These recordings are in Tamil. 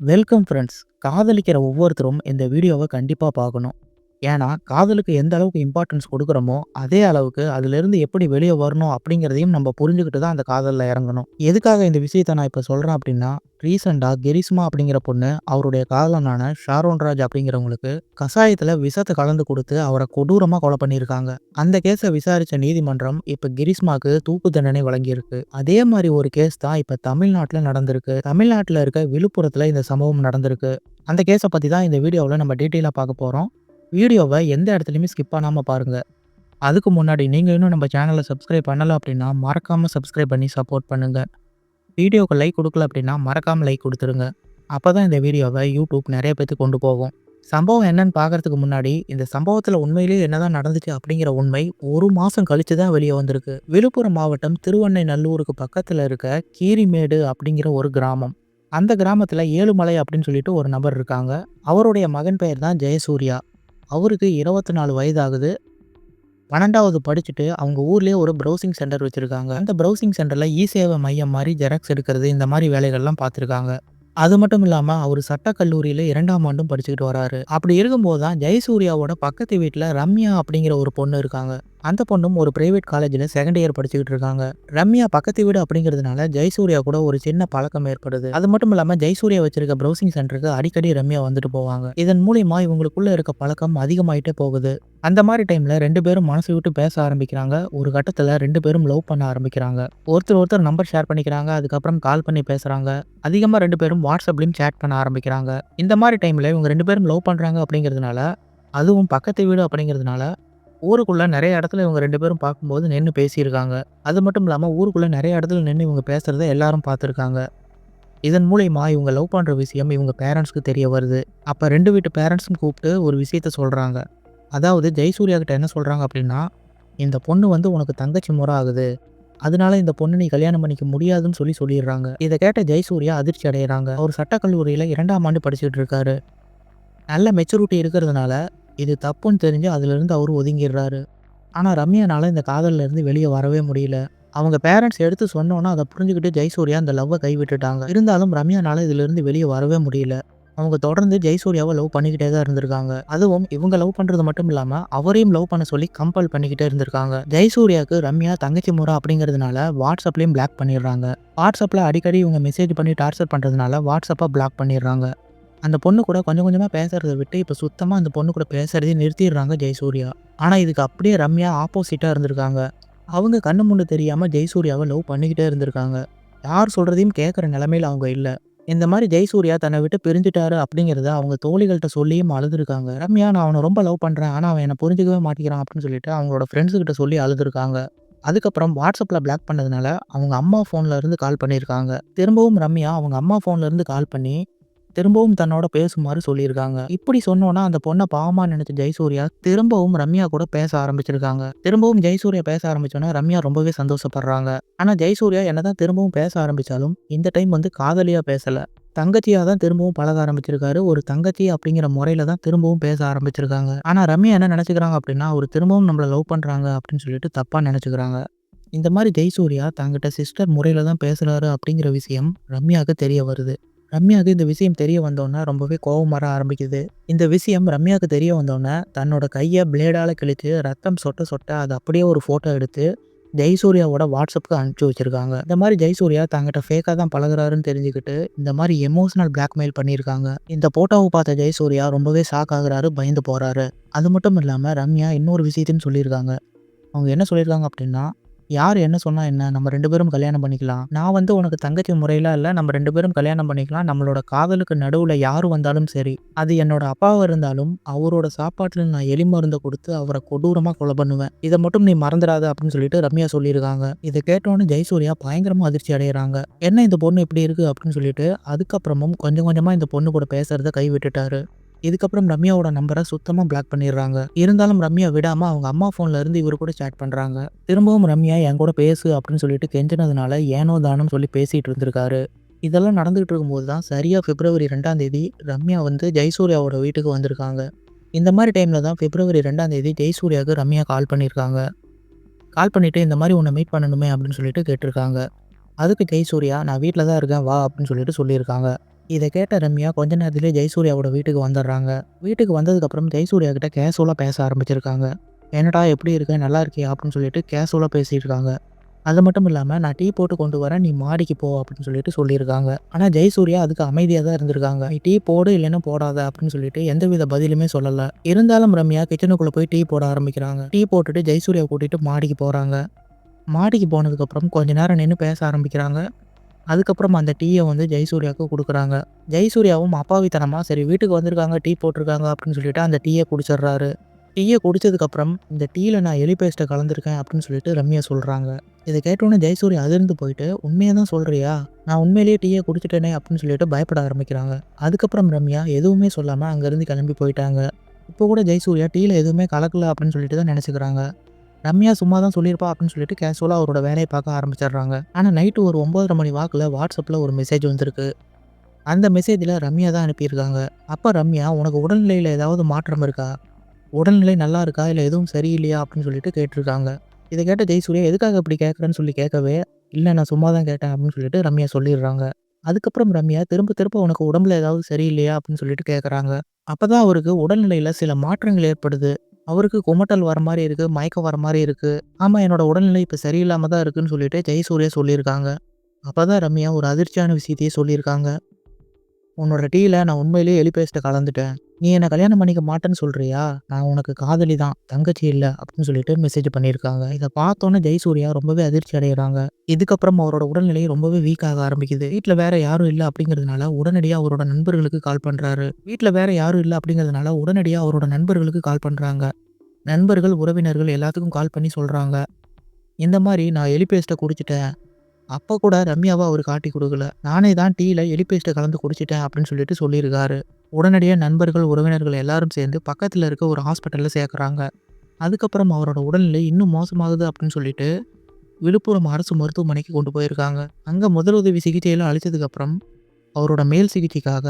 வெல்கம் ஃப்ரெண்ட்ஸ் காதலிக்கிற ஒவ்வொருத்தரும் இந்த வீடியோவை கண்டிப்பாக பார்க்கணும். ஏன்னா காதலுக்கு எந்த அளவுக்கு இம்பார்ட்டன்ஸ் கொடுக்குறோமோ அதே அளவுக்கு அதுலேருந்து எப்படி வெளியே வரணும் அப்படிங்கிறதையும் நம்ம புரிஞ்சுக்கிட்டு தான் அந்த காதலில் இறங்கணும். எதுக்காக இந்த விஷயத்தை நான் இப்போ சொல்கிறேன் அப்படின்னா ரீசெண்டாக கெரிஸ்மா அப்படிங்கிற பொண்ணு அவருடைய காதலனான ஷாரோன் ராஜ் அப்படிங்கிறவங்களுக்கு கஷாயத்தில் விஷத்தை கலந்து கொடுத்து அவரை கொடூரமாக கொலை பண்ணியிருக்காங்க. அந்த கேஸை விசாரித்த நீதிமன்றம் இப்போ கிரிஸ்மாக்கு தூக்கு தண்டனை வழங்கியிருக்கு. அதே மாதிரி ஒரு கேஸ் தான் இப்போ தமிழ்நாட்டில் நடந்திருக்கு. தமிழ்நாட்டில் இருக்க விழுப்புரத்தில் இந்த சம்பவம் நடந்திருக்கு. அந்த கேஸை பற்றி தான் இந்த வீடியோவில் நம்ம டீட்டெயிலாக பார்க்க போகிறோம் வீடியோவை எந்த இடத்துலையுமே ஸ்கிப் பண்ணாமல் பாருங்கள் அதுக்கு முன்னாடி நீங்கள் இன்னும் நம்ம சேனலை சப்ஸ்கிரைப் பண்ணலை அப்படின்னா மறக்காமல் சப்ஸ்கிரைப் பண்ணி சப்போர்ட் பண்ணுங்கள் வீடியோக்கு லைக் கொடுக்கல அப்படின்னா மறக்காமல் லைக் கொடுத்துருங்க. அப்போ தான் இந்த வீடியோவை யூடியூப் நிறைய பேர்த்துக்கு கொண்டு போகும். சம்பவம் என்னன்னு பார்க்கறதுக்கு முன்னாடி இந்த சம்பவத்தில் உண்மையிலேயே என்னதான் நடந்துச்சு அப்படிங்கிற உண்மை ஒரு மாதம் கழித்து தான் வெளியே வந்திருக்கு. விழுப்புரம் மாவட்டம் திருவண்ணை நல்லூருக்கு பக்கத்தில் இருக்க கீரிமேடு அப்படிங்கிற ஒரு கிராமம். அந்த கிராமத்தில் ஏழுமலை அப்படின்னு சொல்லிட்டு ஒரு நபர் இருக்காங்க. அவருடைய மகன் பெயர் தான் ஜெயசூர்யா. அவருக்கு இருபத்தி நாலு வயதாகுது. பன்னெண்டாவது படிச்சுட்டு அவங்க ஊர்லேயே ஒரு ப்ரௌசிங் சென்டர் வச்சுருக்காங்க. அந்த ப்ரௌசிங் சென்டரில் இ சேவை மையம் மாதிரி ஜெராக்ஸ் எடுக்கிறது இந்த மாதிரி வேலைகள்லாம் பார்த்துருக்காங்க. அது மட்டும் இல்லாமல் அவர் சட்டக்கல்லூரியில் இரண்டாம் ஆண்டும் படிச்சுக்கிட்டு வராரு. அப்படி இருக்கும்போது தான் ஜெயசூர்யாவோட பக்கத்து வீட்டில் ரம்யா அப்படிங்கிற ஒரு பொண்ணு இருக்காங்க. அந்த பொண்ணும் ஒரு பிரைவேட் காலேஜில் செகண்ட் இயர் படிச்சுக்கிட்டு இருக்காங்க. ரம்யா பக்கத்து வீடு அப்படிங்கிறதுனால ஜெய்சூர்யா கூட ஒரு சின்ன பழக்கம் ஏற்படுது. அது மட்டும் இல்லாமல் ஜெய்சூர்யா வச்சிருக்க ப்ரௌசிங் சென்டருக்கு அடிக்கடி ரம்யா வந்துட்டு போவாங்க. இதன் மூலியமா இவங்களுக்குள்ள இருக்க பழக்கம் அதிகமாயிட்டே போகுது. அந்த மாதிரி டைம்ல ரெண்டு பேரும் மனசு விட்டு பேச ஆரம்பிக்கிறாங்க. ஒரு கட்டத்தில் ரெண்டு பேரும் லவ் பண்ண ஆரம்பிக்கிறாங்க. ஒருத்தர் ஒருத்தர் நம்பர் ஷேர் பண்ணிக்கிறாங்க. அதுக்கப்புறம் கால் பண்ணி பேசுறாங்க. அதிகமாக ரெண்டு பேரும் வாட்ஸ்அப்லையும் சேட் பண்ண ஆரம்பிக்கிறாங்க. இந்த மாதிரி டைம்ல இவங்க ரெண்டு பேரும் லவ் பண்றாங்க அப்படிங்கிறதுனால அதுவும் பக்கத்து வீடு அப்படிங்கிறதுனால ஊருக்குள்ளே நிறைய இடத்துல இவங்க ரெண்டு பேரும் பார்க்கும்போது நின்று பேசியிருக்காங்க. அது மட்டும் இல்லாமல் ஊருக்குள்ளே நிறைய இடத்துல நின்று இவங்க பேசுகிறத எல்லாரும் பார்த்துருக்காங்க. இதன் மூலயமா இவங்க லவ் பண்ணுற விஷயம் இவங்க பேரண்ட்ஸ்க்கு தெரிய வருது. அப்போ ரெண்டு வீட்டு பேரண்ட்ஸும் கூப்பிட்டு ஒரு விஷயத்த சொல்கிறாங்க அதாவது ஜெயசூர்யா கிட்ட என்ன சொல்கிறாங்க அப்படின்னா இந்த பொண்ணு வந்து உனக்கு தங்கச்சி முறை ஆகுது. அதனால இந்த பொண்ணு நீ கல்யாணம் பண்ணிக்க முடியாதுன்னு சொல்லி சொல்லிடுறாங்க. இதை கேட்ட ஜெயசூர்யா அதிர்ச்சி அடைகிறாங்க அவர் சட்டக்கல்லூரியில் இரண்டாம் ஆண்டு படிச்சுட்டு இருக்காரு. நல்ல மெச்சூரிட்டி இருக்கிறதுனால இது தப்புன்னு தெரிஞ்சு அதுலேருந்து அவர் ஒதுங்கிடுறாரு. ஆனால் ரம்யானால இந்த காதல்ல இருந்து வெளியே வரவே முடியல. அவங்க பேரண்ட்ஸ் எடுத்து சொன்னோன்னா அதை புரிஞ்சுக்கிட்டு ஜெய்சூர்யா அந்த லவ்வை கைவிட்டுட்டாங்க. இருந்தாலும் ரம்யானால் இதிலிருந்து வெளியே வரவே முடியல. அவங்க தொடர்ந்து ஜெய்சூர்யாவை லவ் பண்ணிக்கிட்டே தான் இருந்திருக்காங்க. அதுவும் இவங்க லவ் பண்ணுறது மட்டும் இல்லாமல் அவரையும் லவ் பண்ண சொல்லி கம்பல் பண்ணிக்கிட்டே இருந்திருக்காங்க. ஜெய்சூர்யாவுக்கு ரம்யா தங்கச்சி முறை அப்படிங்கிறதுனால வாட்ஸ்அப்லேயும் பிளாக் பண்ணிடுறாங்க. வாட்ஸ்அப்பில் அடிக்கடி இவங்க மெசேஜ் பண்ணி டார்ச்சர் பண்ணுறதுனால வாட்ஸ்அப்பை பிளாக் பண்ணிடுறாங்க. அந்த பொண்ணு கூட கொஞ்சம் கொஞ்சமாக பேசுறத விட்டு இப்போ சுத்தமாக அந்த பொண்ணு கூட பேசுறதே நிறுத்திடுறாங்க ஜெயசூர்யா. ஆனால் இதுக்கு அப்படியே ரம்யா ஆப்போசிட்டாக இருந்திருக்காங்க. அவங்க கண்ணு முன்னு தெரியாமல் ஜெயசூர்யாவை லவ் பண்ணிக்கிட்டே இருந்திருக்காங்க. யார் சொல்கிறதையும் கேட்குற நிலமையில அவங்க இல்லை. இந்த மாதிரி ஜெயசூர்யா தன்னை விட்டு பிரிஞ்சுட்டாரு அப்படிங்கிறத அவங்க தோழிகள்கிட்ட சொல்லியும் அழுதுருக்காங்க. ரம்யா நான் அவனை ரொம்ப லவ் பண்ணுறேன் ஆனால் அவன் என்னை புரிஞ்சுக்கவே மாட்டேங்கிறான் அப்படின்னு சொல்லிட்டு அவங்களோட ஃப்ரெண்ட்ஸுக்கிட்ட சொல்லி அழுதுருக்காங்க. அதுக்கப்புறம் வாட்ஸ்அப்பில் பிளாக் பண்ணதுனால அவங்க அம்மா ஃபோனில் இருந்து கால் பண்ணியிருக்காங்க திரும்பவும் ரம்யா அவங்க அம்மா ஃபோன்லேருந்து கால் பண்ணி திரும்பவும் தன்னோட பேசுமாறு சொல்லியிருக்காங்க. இப்படி சொன்னோன்னா அந்த பொண்ணை பாவமா நினைச்ச ஜெயசூர்யா திரும்பவும் ரம்யா கூட பேச ஆரம்பிச்சிருக்காங்க. திரும்பவும் ஜெயசூர்யா பேச ஆரம்பிச்சோன்னா ரம்யா ரொம்பவே சந்தோஷப்படுறாங்க. ஆனா ஜெயசூர்யா என்னதான் திரும்பவும் பேச ஆரம்பிச்சாலும் இந்த டைம் வந்து காதலியா பேசல. தங்கச்சியாக தான் திரும்பவும் பழக ஆரம்பிச்சிருக்காரு. ஒரு தங்கச்சி அப்படிங்கிற முறையில தான் திரும்பவும் பேச ஆரம்பிச்சிருக்காங்க. ஆனா ரம்யா என்ன நினைச்சுக்கிறாங்க அப்படின்னா அவர் திரும்பவும் நம்மளை லவ் பண்றாங்க அப்படின்னு சொல்லிட்டு தப்பா நினைச்சுக்கிறாங்க. இந்த மாதிரி ஜெய்சூர்யா தங்கிட்ட சிஸ்டர் முறையில தான் பேசுறாரு அப்படிங்கிற விஷயம் ரம்யாவுக்கு தெரிய வருது. ரம்யாவுக்கு இந்த விஷயம் தெரிய வந்தோன்னே ரொம்பவே கோபம் வர ஆரம்பிக்குது. இந்த விஷயம் ரம்யாவுக்கு தெரிய வந்தோன்னே தன்னோட கையை பிளேடால் கிழித்து ரத்தம் சொட்ட சொட்ட அதை அப்படியே ஒரு ஃபோட்டோ எடுத்து ஜெய்சூர்யாவோட வாட்ஸ்அப்புக்கு அனுப்பிச்சி வச்சிருக்காங்க. இந்த மாதிரி ஜெய்சூர்யா தங்கிட்ட ஃபேக்காக தான் பழகுறாருன்னு தெரிஞ்சுக்கிட்டு இந்த மாதிரி எமோஷனல் பிளாக்மெயில் பண்ணியிருக்காங்க. இந்த ஃபோட்டோவை பார்த்த ஜெய்சூர்யா ரொம்பவே ஷாக் ஆகுறாரு பயந்து போகிறாரு அது மட்டும் இல்லாமல் ரம்யா இன்னொரு விஷயத்தையும் சொல்லியிருக்காங்க. அவங்க என்ன சொல்லியிருக்காங்க அப்படின்னா யார் என்ன சொன்னா என்ன? நம்ம ரெண்டு பேரும் கல்யாணம் பண்ணிக்கலாம். நான் வந்து உனக்கு தங்கச்சி முறையில இல்லை நம்ம ரெண்டு பேரும் கல்யாணம் பண்ணிக்கலாம். நம்மளோட காதலுக்கு நடுவில் யார் வந்தாலும் சரி அது என்னோட அப்பாவாக இருந்தாலும் அவரோட சாப்பாட்டில் நான் எலி மருந்தை கொடுத்து அவரை கொடூரமாக கொலை பண்ணுவேன். இதை மட்டும் நீ மறந்துடாத அப்படின்னு சொல்லிட்டு ரம்யா சொல்லியிருக்காங்க. இதை கேட்டோன்னு ஜெயசூர்யா பயங்கரமாக அதிர்ச்சி அடைகிறாங்க என்ன இந்த பொண்ணு இப்படி இருக்கு? அப்படின்னு சொல்லிட்டு அதுக்கப்புறமும் கொஞ்சம் கொஞ்சமாக இந்த பொண்ணு கூட பேசுறத கைவிட்டுட்டாரு இதுக்கப்புறம் ரம்யாவோட நம்பரை சுத்தமாக பிளாக் பண்ணிடுறாங்க. இருந்தாலும் ரம்யா விடாமல் அவங்க அம்மா ஃபோன்ல இருந்து இவர் கூட சேட் பண்ணுறாங்க திரும்பவும் ரம்யா என் கூட பேசு அப்படின்னு சொல்லிட்டு கெஞ்சினதுனால ஏனோ தானம் சொல்லி பேசிகிட்டு இருந்திருக்காரு. இதெல்லாம் நடந்துகிட்டு இருக்கும்போது தான் சரியாக பிப்ரவரி ரெண்டாம் தேதி ரம்யா வந்து ஜெயசூர்யாவோட வீட்டுக்கு வந்திருக்காங்க. இந்த மாதிரி டைமில் தான் பிப்ரவரி ரெண்டாம் தேதி ஜெயசூர்யாவுக்கு ரம்யா கால் பண்ணியிருக்காங்க கால் பண்ணிவிட்டு இந்த மாதிரி உன்னை மீட் பண்ணணுமே அப்படின்னு சொல்லிட்டு கேட்டிருக்காங்க. அதுக்கு ஜெயசூர்யா நான் வீட்டில் தான் இருக்கேன் வா அப்படின்னு சொல்லிட்டு சொல்லியிருக்காங்க. இதை கேட்ட ரம்யா கொஞ்ச நேரத்திலே ஜெயசூர்யாவோட வீட்டுக்கு வந்துடுறாங்க. வீட்டுக்கு வந்ததுக்கப்புறம் ஜெயசூர்யா கிட்ட கேஷுவலாக பேச ஆரம்பிச்சிருக்காங்க. என்னடா எப்படி இருக்க? நல்லா இருக்கியா? அப்படின்னு சொல்லிட்டு கேஷுவலாக பேசிட்டு இருக்காங்க. அது மட்டும் இல்லாமல் நான் டீ போட்டு கொண்டு வரேன். நீ மாடிக்கு போ அப்படின்னு சொல்லிட்டு சொல்லியிருக்காங்க. ஆனால் ஜெயசூர்யா அதுக்கு அமைதியாக தான் இருந்திருக்காங்க. நீ டீ போடு இல்லைன்னா போடாத அப்படின்னு சொல்லிட்டு எந்தவித பதிலுமே சொல்லலை. இருந்தாலும் ரம்யா கிச்சனுக்குள்ளே போய் டீ போட ஆரம்பிக்கிறாங்க. டீ போட்டுட்டு ஜெயசூர்யா கூட்டிட்டு மாடிக்கு போகிறாங்க மாடிக்கு போனதுக்கப்புறம் கொஞ்ச நேரம் நின்று பேச ஆரம்பிக்கிறாங்க. அதுக்கப்புறம் அந்த டீயை வந்து ஜெயசூர்யாவுக்கு கொடுக்குறாங்க. ஜெயசூர்யாவும் அப்பாவித்தனமாக சரி வீட்டுக்கு வந்திருக்காங்க டீ போட்டிருக்காங்க அப்படின்னு சொல்லிட்டு அந்த டீயை குடிச்சிடுறாரு. டீயை குடிச்சதுக்கப்புறம் இந்த டீயில் நான் எலி பேஸ்ட்டை கலந்துருக்கேன் அப்படின்னு சொல்லிட்டு ரம்யா சொல்கிறாங்க இதை கேட்டோன்னே ஜெயசூர்யா அதிர்ந்து போயிட்டு உண்மையாக தான் சொல்கிறியா நான் உண்மையிலேயே டீயை குடிச்சிட்டேனே அப்படின்னு சொல்லிட்டு பயப்பட ஆரம்பிக்கிறாங்க. அதுக்கப்புறம் ரம்யா எதுவுமே சொல்லாமல் அங்கேருந்து கிளம்பி போயிட்டாங்க. இப்போ கூட ஜெயசூர்யா டீயில் எதுவுமே கலக்கல அப்படின்னு சொல்லிட்டு தான் நினச்சிக்கிறாங்க. ரம்யா சும்மா தான் சொல்லியிருப்பா அப்படின்னு சொல்லிட்டு கேஷுவலாக அவரோட வேலையை பார்க்க ஆரம்பிச்சிடுறாங்க. ஆனால் நைட்டு ஒரு ஒம்பதரை மணி வாக்கில் வாட்ஸ்அப்பில் ஒரு மெசேஜ் வந்திருக்கு. அந்த மெசேஜில் ரம்யா தான் அனுப்பியிருக்காங்க. அப்போ ரம்யா உனக்கு உடல்நிலையில் ஏதாவது மாற்றம் இருக்கா? உடல்நிலை நல்லா இருக்கா? இல்லை எதுவும் சரியில்லையா? அப்படின்னு சொல்லிட்டு கேட்டிருக்காங்க. இதை கேட்ட ஜெயசூர்யா எதுக்காக இப்படி கேட்குறேன்னு சொல்லி கேட்கவே இல்லை நான் சும்மா தான் கேட்டேன் அப்படின்னு சொல்லிட்டு ரம்யா சொல்லிடுறாங்க. அதுக்கப்புறம் ரம்யா திரும்ப திரும்ப உனக்கு உடம்புல ஏதாவது சரியில்லையா? அப்படின்னு சொல்லிட்டு கேட்குறாங்க அப்போ தான் அவருக்கு உடல்நிலையில் சில மாற்றங்கள் ஏற்படுது. அவருக்கு குமட்டல் வர மாதிரி இருக்குது மயக்கம் வர மாதிரி இருக்குது ஆமாம் என்னோட உடல்நிலை இப்போ சரியில்லாமல் தான் இருக்குன்னு சொல்லிட்டு ஜெயசூர்யா சொல்லியிருக்காங்க. அப்போ தான் ரம்யா ஒரு அதிர்ச்சியான விஷயத்தையே சொல்லியிருக்காங்க. உன்னோட டீயில் நான் உண்மையிலேயே எலி பேஸ்ட்டை கலந்துட்டேன். நீ என்னை கல்யாணம் பண்ணிக்க மாட்டேன்னு சொல்கிறியா நான் உனக்கு காதலி தான் தங்கச்சி இல்லை அப்படின்னு சொல்லிட்டு மெசேஜ் பண்ணியிருக்காங்க இதை பார்த்தோன்னே ஜெய்சூர்யா ரொம்பவே அதிர்ச்சி அடைகிறாங்க இதுக்கப்புறம் அவரோட உடல்நிலை ரொம்பவே வீக் ஆக ஆரம்பிக்குது. வீட்டில் வேற யாரும் இல்லை அப்படிங்கிறதுனால உடனடியாக அவரோட நண்பர்களுக்கு கால் பண்ணுறாரு வீட்டில் வேற யாரும் இல்லை அப்படிங்கிறதுனால உடனடியாக அவரோட நண்பர்களுக்கு கால் பண்ணுறாங்க நண்பர்கள் உறவினர்கள் எல்லாத்துக்கும் கால் பண்ணி சொல்கிறாங்க இந்த மாதிரி நான் எலிபேஸ்ட்டை குடிச்சிட்டேன். அப்போ கூட ரம்யாவை அவர் காட்டி கொடுக்கல. நானே தான் டீயில் எலி பேஸ்ட்டை கலந்து குடிச்சிட்டேன் அப்படின்னு சொல்லிட்டு சொல்லியிருக்காரு. உடனடியாக நண்பர்கள் உறவினர்கள் எல்லாரும் சேர்ந்து பக்கத்தில் இருக்க ஒரு ஹாஸ்பிட்டலில் சேர்க்குறாங்க. அதுக்கப்புறம் அவரோட உடல்நிலை இன்னும் மோசமாகுது அப்படின்னு சொல்லிட்டு விழுப்புரம் அரசு மருத்துவமனைக்கு கொண்டு போயிருக்காங்க. அங்கே முதலுதவி சிகிச்சையில் அளித்ததுக்கப்புறம் அவரோட மேல் சிகிச்சைக்காக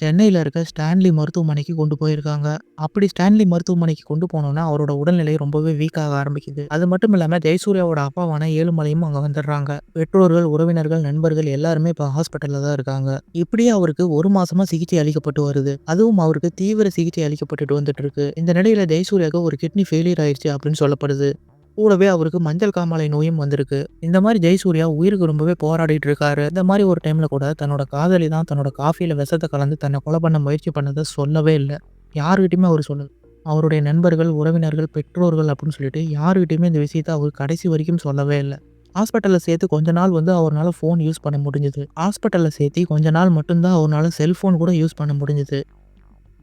சென்னையில் இருக்க ஸ்டான்லி மருத்துவமனைக்கு கொண்டு போயிருக்காங்க. அப்படி ஸ்டான்லி மருத்துவமனைக்கு கொண்டு போனோன்னா அவரோட உடல்நிலை ரொம்பவே வீக்காக ஆரம்பிக்குது. அது மட்டும் இல்லாமல் ஜெயசூர்யாவோட அப்பாவான ஏழுமலையும் அங்கே வந்துடுறாங்க. பெற்றோர்கள் உறவினர்கள் நண்பர்கள் எல்லாருமே இப்போ ஹாஸ்பிட்டலில் தான் இருக்காங்க. இப்படியே அவருக்கு ஒரு மாசமா சிகிச்சை அளிக்கப்பட்டு வருது. அதுவும் அவருக்கு தீவிர சிகிச்சை அளிக்கப்பட்டுட்டு வந்துட்டு இருக்கு. இந்த நிலையில ஜெயசூர்யாவுக்கு ஒரு கிட்னி ஃபெயிலியர் ஆயிடுச்சு அப்படின்னு சொல்லப்படுது. கூடவே அவருக்கு மஞ்சள் காமாலை நோயும் வந்திருக்கு. இந்த மாதிரி ஜெயசூர்யா உயிருக்கு ரொம்பவே போராடிட்டு இருக்காரு. இந்த மாதிரி ஒரு டைம்ல கூட தன்னோட காதலி தான் தன்னோட காஃபியில விஷத்தை கலந்து தன்னை கொலை பண்ண முயற்சி பண்ணதை சொல்லவே இல்லை. யாருக்கிட்டையுமே அவர் சொல்லல. அவருடைய நண்பர்கள் உறவினர்கள் பெற்றோர்கள் அப்படின்னு சொல்லிட்டு யாருக்கிட்டையுமே இந்த விஷயத்த அவர் கடைசி வரைக்கும் சொல்லவே இல்லை. ஹாஸ்பிட்டலில் சேர்த்து கொஞ்ச நாள் வந்து அவரால் ஃபோன் யூஸ் பண்ண முடிஞ்சுது. ஹாஸ்பிட்டலில் சேர்த்து கொஞ்ச நாள் மட்டும்தான் அவரால் செல்ஃபோன் கூட யூஸ் பண்ண முடிஞ்சுது.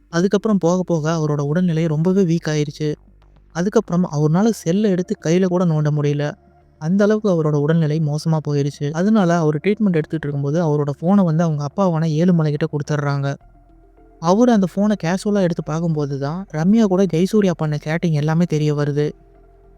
அதுக்கப்புறம் போக போக அவரோட உடல்நிலை ரொம்பவே வீக் ஆயிடுச்சு அதுக்கப்புறம் அவர்னால செல்லை எடுத்து கையில் கூட நோண்ட முடியல. அந்த அளவுக்கு அவரோட உடல்நிலை மோசமாக போயிடுச்சு அதனால அவர் ட்ரீட்மெண்ட் எடுத்துகிட்டு இருக்கும்போது அவரோட ஃபோனை வந்து அவங்க அப்பாவான ஏழுமலை கிட்ட கொடுத்துட்றாங்க அவர் அந்த ஃபோனை கேஷுவலாக எடுத்து பார்க்கும்போது தான் ரம்யா கூட ஜெய்சூர்யா பண்ண சேட்டிங் எல்லாமே தெரிய வருது.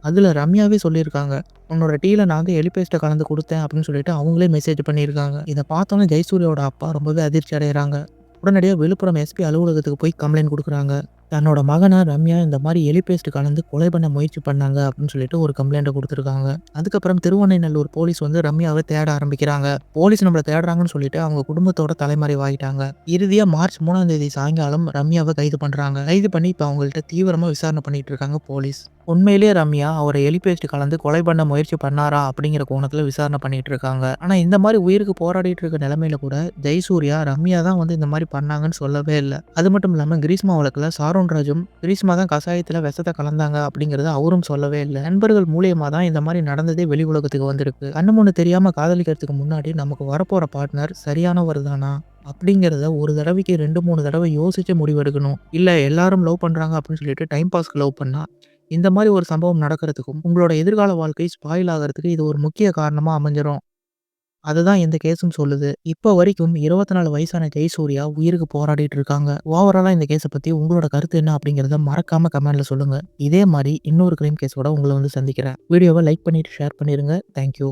அதில் ரம்யாவே சொல்லியிருக்காங்க உன்னோட டீயில் நான் வந்து எலிபேஸ்ட்டை கலந்து கொடுத்தேன் அப்படின்னு சொல்லிட்டு அவங்களே மெசேஜ் பண்ணியிருக்காங்க. இதை பார்த்தோன்னே ஜெய்சூரியோட அப்பா ரொம்பவே அதிர்ச்சி அடைகிறாங்க உடனடியாக விழுப்புரம் எஸ்பி அலுவலகத்துக்கு போய் கம்ப்ளைண்ட் கொடுக்குறாங்க. தன்னோட மகனை ரம்யா இந்த மாதிரி எலி பேஸ்ட் கலந்து கொலை பண்ண முயற்சி பண்ணாங்க அப்படின்னு சொல்லிட்டு ஒரு கம்ப்ளைண்ட்டை கொடுத்துருக்காங்க. அதுக்கப்புறம் திருவண்ணைநல்லூர் போலீஸ் வந்து ரம்யாவை தேட ஆரம்பிக்கிறாங்க. போலீஸ் நம்மளை தேடுறாங்கன்னு சொல்லிட்டு அவங்க குடும்பத்தோட தலைமறைவாகிட்டாங்க இறுதியாக மார்ச் மூணாம் தேதி சாயங்காலம் ரம்யாவை கைது பண்ணுறாங்க கைது பண்ணி இப்போ அவங்கள்ட்ட தீவிரமாக விசாரணை பண்ணிட்டு இருக்காங்க போலீஸ் உண்மையிலேயே ரம்யா அவரை எலிபேஸ்ட் கலந்து கொலை பண்ண முயற்சி பண்ணாரா அப்படிங்கிற கோணத்தில் விசாரணை பண்ணிட்டு இருக்காங்க. ஆனால் இந்த மாதிரி உயிருக்கு போராடிட்டு இருக்க நிலமையில கூட ஜெய்சூர்யா ரம்யா தான் வந்து இந்த மாதிரி பண்ணாங்கன்னு சொல்லவே இல்லை. அது மட்டும் இல்லாமல் கிரீஷ்மா வழக்கில் சாரோன் ராஜும் கிரீஸ்மா தான் கசாயத்தில் விஷத்தை கலந்தாங்க அப்படிங்கிறத அவரும் சொல்லவே இல்லை. நண்பர்கள் மூலியமாக தான் இந்த மாதிரி நடந்ததே வெளி உலகத்துக்கு வந்திருக்கு. கண்ணு முன்னு தெரியாமல் காதலிக்கிறதுக்கு முன்னாடி நமக்கு வரப்போகிற பார்ட்னர் சரியானவர் தானா? அப்படிங்கிறத ஒரு தடவைக்கு ரெண்டு மூணு தடவை யோசிச்சு முடிவெடுக்கணும். இல்லை எல்லாரும் லவ் பண்ணுறாங்க அப்படின்னு சொல்லிட்டு டைம் பாஸ்க்கு லவ் பண்ணால் இந்த மாதிரி ஒரு சம்பவம் நடக்கிறதுக்கும் உங்களோட எதிர்கால வாழ்க்கை ஸ்பாயில் ஆகிறதுக்கு இது ஒரு முக்கிய காரணமாக அமைஞ்சிரும். அதுதான் இந்த கேஸும் சொல்லுது. இப்போ வரைக்கும் இருபத்தி நாலு வயசான ஜெயசூர்யா உயிருக்கு போராடிட்டு இருக்காங்க. ஓவராலாக இந்த கேஸை பற்றி உங்களோட கருத்து என்ன அப்படிங்கிறத மறக்காம கமெண்ட்ல சொல்லுங்க. இதே மாதிரி இன்னொரு கிரைம் கேஸோட உங்களை வந்து சந்திக்கிறேன். வீடியோவை லைக் பண்ணிட்டு ஷேர் பண்ணிடுங்க தேங்க்யூ